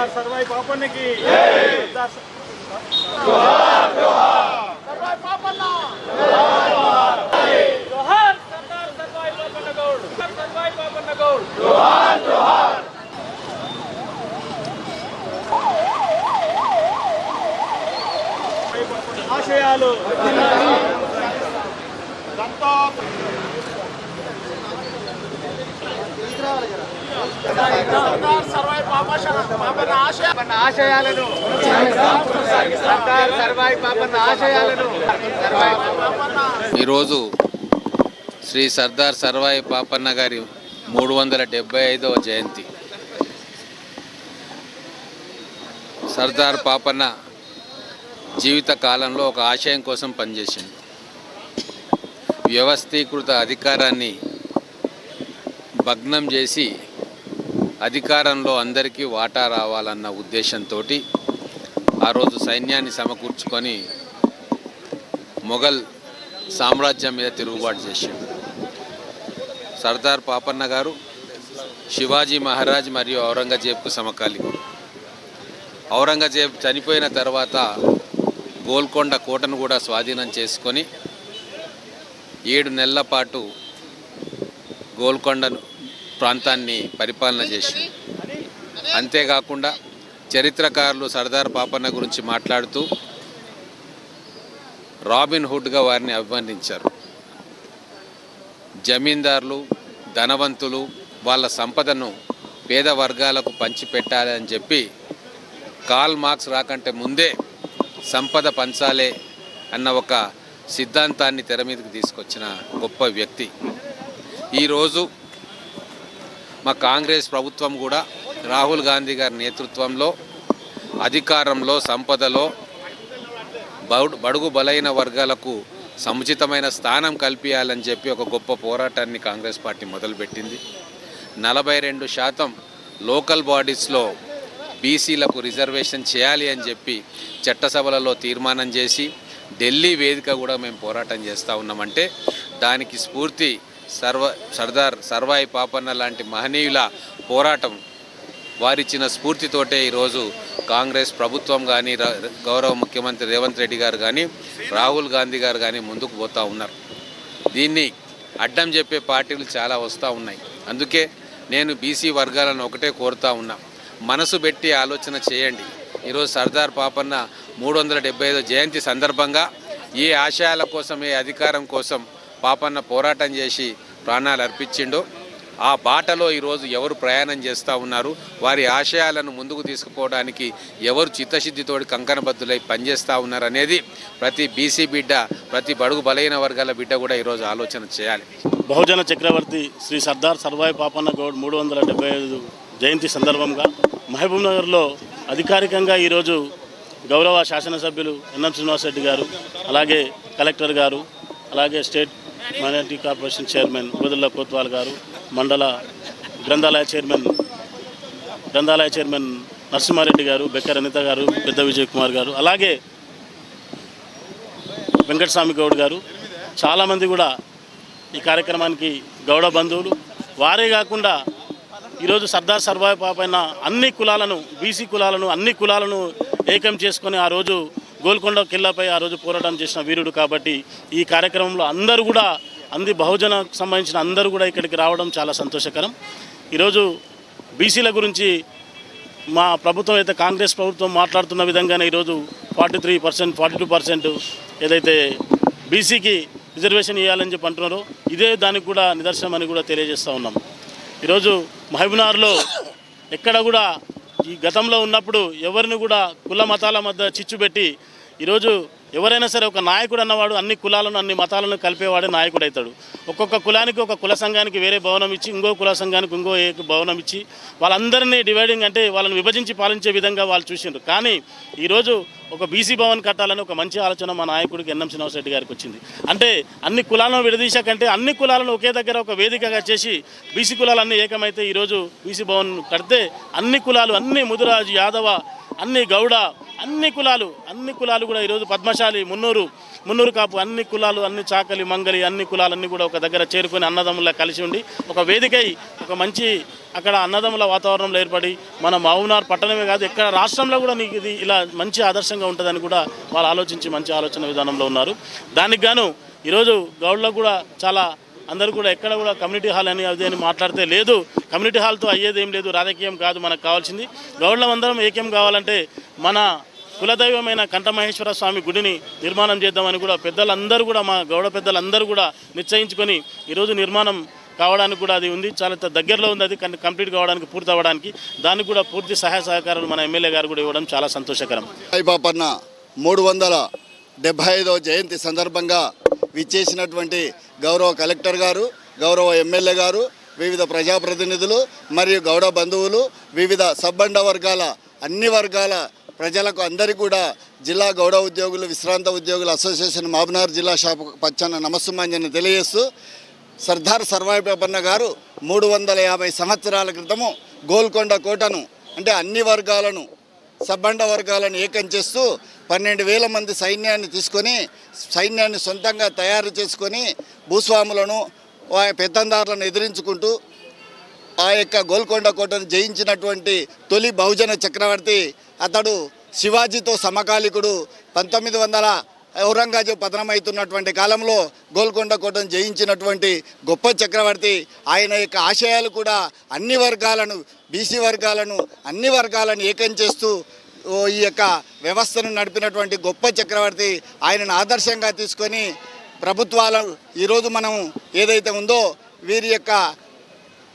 సర్దార్ సర్వాయి పాపన్నకి సర్దార్ జోహార్ సర్దార్ సర్వాయి పాపన్న గౌడ్ సర్వాయి పాపన్న గౌడ్ ఆశయాలు పాపన్న ఆశయాలను సర్వాయి పాపన్న ఆశయాలను ఈరోజు శ్రీ సర్దార్ సర్వాయి పాపన్న గారి మూడు వందల డెబ్బై ఐదవ జయంతి. సర్దార్ పాపన్న జీవిత కాలంలో ఒక ఆశయం కోసం పనిచేసింది వ్యవస్థీకృత అధికారాన్ని భగ్నం చేసి అధికారంలో అందరికీ వాటా రావాలన్న ఉద్దేశంతో ఆ రోజు సైన్యాన్ని సమకూర్చుకొని మొఘల్ సామ్రాజ్యం మీద తిరుగుబాటు చేసిండు. సర్దార్ పాపన్న గారు శివాజీ మహారాజ్ మరియు ఔరంగజేబ్కు సమకాలీకుడు ఔరంగజేబ్ చనిపోయిన తర్వాత గోల్కొండ కోటను కూడా స్వాధీనం చేసుకొని ఏడు నెలల పాటు గోల్కొండను ప్రాంతాన్ని పరిపాలన చేసింది అంతేకాకుండా చరిత్రకారులు సర్దార్ పాపన్న గురించి మాట్లాడుతూ రాబిన్ హుడ్గా వారిని అభివర్ణించారు. జమీందారులు ధనవంతులు వాళ్ళ సంపదను పేద వర్గాలకు పంచిపెట్టాలి అని చెప్పి కాల్ మార్క్స్ రాకంటే ముందే సంపద పంచాలే అన్న ఒక సిద్ధాంతాన్ని తెర మీదకి తీసుకొచ్చిన గొప్ప వ్యక్తి. ఈరోజు మా కాంగ్రెస్ ప్రభుత్వం కూడా రాహుల్ గాంధీ గారి నేతృత్వంలో అధికారంలో సంపదలో బడుగు బలైన వర్గాలకు సముచితమైన స్థానం కల్పించాలని చెప్పి ఒక గొప్ప పోరాటాన్ని కాంగ్రెస్ పార్టీ మొదలుపెట్టింది. నలభై రెండు శాతం లోకల్ బాడీస్లో బీసీలకు రిజర్వేషన్ చేయాలి అని చెప్పి చట్టసభలలో తీర్మానం చేసి ఢిల్లీ వేదిక కూడా మేము పోరాటం చేస్తూ ఉన్నామంటే దానికి స్ఫూర్తి సర్వ సర్దార్ సర్వాయి పాపన్న లాంటి మహనీయుల పోరాటం వారిచ్చిన స్ఫూర్తితోటే ఈరోజు కాంగ్రెస్ ప్రభుత్వం కానీ గౌరవ ముఖ్యమంత్రి రేవంత్ రెడ్డి గారు కానీ రాహుల్ గాంధీ గారు కానీ ముందుకు పోతూ ఉన్నారు. దీన్ని అడ్డం చెప్పే పార్టీలు చాలా వస్తూ ఉన్నాయి. అందుకే నేను బీసీ వర్గాలను ఒకటే కోరుతా ఉన్నా. మనసు పెట్టి ఆలోచన చేయండి. ఈరోజు సర్దార్ పాపన్న మూడు వందల జయంతి సందర్భంగా ఏ ఆశయాల కోసం ఏ అధికారం కోసం పాపన్న పోరాటం చేసి ప్రాణాలు అర్పించిండో. ఆ బాటలో ఈరోజు ఎవరు ప్రయాణం చేస్తూ ఉన్నారు? వారి ఆశయాలను ముందుకు తీసుకుపోవడానికి ఎవరు చిత్తశుద్ధితోటి కంకణబద్ధులై పనిచేస్తూ ఉన్నారు అనేది ప్రతి బీసీ బిడ్డ ప్రతి బడుగు బలైన వర్గాల బిడ్డ కూడా ఈరోజు ఆలోచన చేయాలి. బహుజన చక్రవర్తి శ్రీ సర్దార్ సర్వాయి పాపన్న గౌడ్ మూడు వందల డెబ్బై ఐదు జయంతి సందర్భంగా మహబూబ్ నగర్లో అధికారికంగా ఈరోజు గౌరవ శాసనసభ్యులు ఎన్ఎం శ్రీనివాసరెడ్డి గారు అలాగే కలెక్టర్ గారు అలాగే స్టేట్ మైనార్టీ కార్పొరేషన్ చైర్మన్ బుదల్ల కోత్వాల్ గారు మండల గ్రంథాలయ చైర్మన్ గ్రంథాలయ చైర్మన్ నరసింహారెడ్డి గారు బెక్కర్ అనిత గారు పెద్ద విజయ్ కుమార్ గారు అలాగే వెంకటస్వామి గౌడ్ గారు. చాలామంది కూడా ఈ కార్యక్రమానికి గౌడ బంధువులు. వారే కాకుండా ఈరోజు సర్దార్ సర్వాయి పాపైన అన్ని కులాలను బీసీ కులాలను అన్ని కులాలను ఏకం చేసుకొని ఆ రోజు గోల్కొండ కిల్లాపై ఆ రోజు పోరాటం చేసిన వీరుడు కాబట్టి ఈ కార్యక్రమంలో అందరూ కూడా అంది బహుజనకు సంబంధించిన అందరూ కూడా ఇక్కడికి రావడం చాలా సంతోషకరం. ఈరోజు బీసీల గురించి మా ప్రభుత్వం అయితే కాంగ్రెస్ ప్రభుత్వం మాట్లాడుతున్న విధంగానే ఈరోజు forty three percent forty two percent ఏదైతే బీసీకి రిజర్వేషన్ ఇవ్వాలని చెప్పి అంటున్నారో ఇదే దానికి కూడా నిదర్శనం అని కూడా తెలియజేస్తూ ఉన్నాం. ఈరోజు మహబూబ్నగర్లో ఎక్కడ కూడా ఈ గతంలో ఉన్నప్పుడు ఎవరిని కూడా కుల మతాల మధ్య చిచ్చు పెట్టి ఈరోజు ఎవరైనా సరే ఒక నాయకుడు అన్నవాడు అన్ని కులాలను అన్ని మతాలను కలిపేవాడే నాయకుడు అవుతాడు ఒక్కొక్క కులానికి ఒక కుల సంఘానికి వేరే భవనం ఇచ్చి ఇంకో కుల సంఘానికి ఇంకో భవనం ఇచ్చి వాళ్ళందరినీ డివైడింగ్ అంటే వాళ్ళని విభజించి పాలించే విధంగా వాళ్ళు చూసిండ్రు. కానీ ఈరోజు ఒక బీసీ భవన్ కట్టాలని ఒక మంచి ఆలోచన మా నాయకుడికి ఎన్ఎం శ్రీనివాసరెడ్డి గారికి వచ్చింది. అంటే అన్ని కులాలను విడదీశాకంటే అన్ని కులాలను ఒకే దగ్గర ఒక వేదికగా చేసి బీసీ కులాలన్నీ ఏకమైతే ఈరోజు బీసీ భవన్ కడితే అన్ని కులాలు అన్ని ముదురాజు యాదవ అన్ని గౌడ అన్ని కులాలు అన్ని కులాలు కూడా ఈరోజు పద్మశాలి మున్నూరు మున్నూరు కాపు అన్ని కులాలు అన్ని చాకలి మంగలి అన్ని కులాలన్నీ కూడా ఒక దగ్గర చేరుకొని అన్నదమ్ముల కలిసి ఉండి ఒక వేదికై ఒక మంచి అక్కడ అన్నదమ్ముల వాతావరణంలో ఏర్పడి మన మహబూబ్నగర్ పట్టణమే కాదు ఎక్కడ రాష్ట్రంలో కూడా నీకు ఇది ఇలా మంచి ఆదర్శంగా ఉంటుందని కూడా వాళ్ళు ఆలోచించి మంచి ఆలోచన విధానంలో ఉన్నారు. దానికి గాను ఈరోజు గౌడ్లకు కూడా చాలా అందరూ కూడా ఎక్కడ కూడా కమ్యూనిటీ హాల్ అని అది అని మాట్లాడితే లేదు. కమ్యూనిటీ హాల్తో అయ్యేది ఏం లేదు రాజకీయం కాదు మనకు కావాల్సింది. గౌడ్లం అందరం ఏకం కావాలంటే మన కులదైవమైన కంఠమహేశ్వర స్వామి గుడిని నిర్మాణం చేద్దామని కూడా పెద్దలందరూ కూడా మా గౌడ పెద్దలందరూ కూడా నిశ్చయించుకొని ఈరోజు నిర్మాణం కావడానికి కూడా అది ఉంది. చాలా దగ్గరలో ఉంది అది కానీ కంప్లీట్ కావడానికి పూర్తి అవ్వడానికి. దానికి కూడా పూర్తి సహాయ సహకారాలు మన ఎమ్మెల్యే గారు కూడా ఇవ్వడం చాలా సంతోషకరం. సాయిబాపన్న మూడు వందల డెబ్భై ఐదవ జయంతి సందర్భంగా విచ్చేసినటువంటి గౌరవ కలెక్టర్ గారు గౌరవ ఎమ్మెల్యే గారు వివిధ ప్రజాప్రతినిధులు మరియు గౌడ బంధువులు వివిధ సబ్బండ వర్గాల అన్ని వర్గాల ప్రజలకు అందరికీ కూడా జిల్లా గౌడ ఉద్యోగులు విశ్రాంత ఉద్యోగుల అసోసియేషన్ మహబూబ్నగర్ జిల్లా షాపు పచ్చన్న నమస్సుమాంజని తెలియజేస్తూ సర్దార్ సర్వాయిపన్న గారు మూడు వందల యాభై సంవత్సరాల క్రితము గోల్కొండ కోటను అంటే అన్ని వర్గాలను సబ్బండ వర్గాలను ఏకం చేస్తూ పన్నెండు వేల మంది సైన్యాన్ని తీసుకొని సైన్యాన్ని సొంతంగా తయారు చేసుకొని భూస్వాములను ఆ పెత్తందారులను ఎదిరించుకుంటూ ఆ యొక్క గోల్కొండ కోటను జయించినటువంటి తొలి బహుజన చక్రవర్తి అతడు శివాజీతో సమకాలికుడు. పంతొమ్మిది వందల ఔరంగజేబు పతనమవుతున్నటువంటి కాలంలో గోల్కొండ కోటను జయించినటువంటి గొప్ప చక్రవర్తి. ఆయన యొక్క ఆశయాలు కూడా అన్ని వర్గాలను బీసీ వర్గాలను అన్ని వర్గాలను ఏకం చేస్తూ ఈ యొక్క వ్యవస్థను నడిపినటువంటి గొప్ప చక్రవర్తి ఆయనను ఆదర్శంగా తీసుకొని ప్రభుత్వాలు ఈరోజు మనం ఏదైతే ఉందో వీరి యొక్క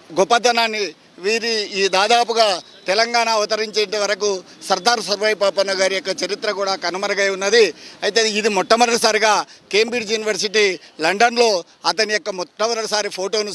గొప్పతనాన్ని వీరి ఈ దాదాపుగా తెలంగాణ అవతరించే వరకు సర్దార్ సర్వాయి పాపన్న గారి యొక్క చరిత్ర కూడా కనుమరుగై ఉన్నది. అయితే ఇది మొట్టమొదటిసారిగా కేంబ్రిడ్జ్ యూనివర్సిటీ లండన్లో అతని యొక్క మొట్టమొదటిసారి ఫోటోను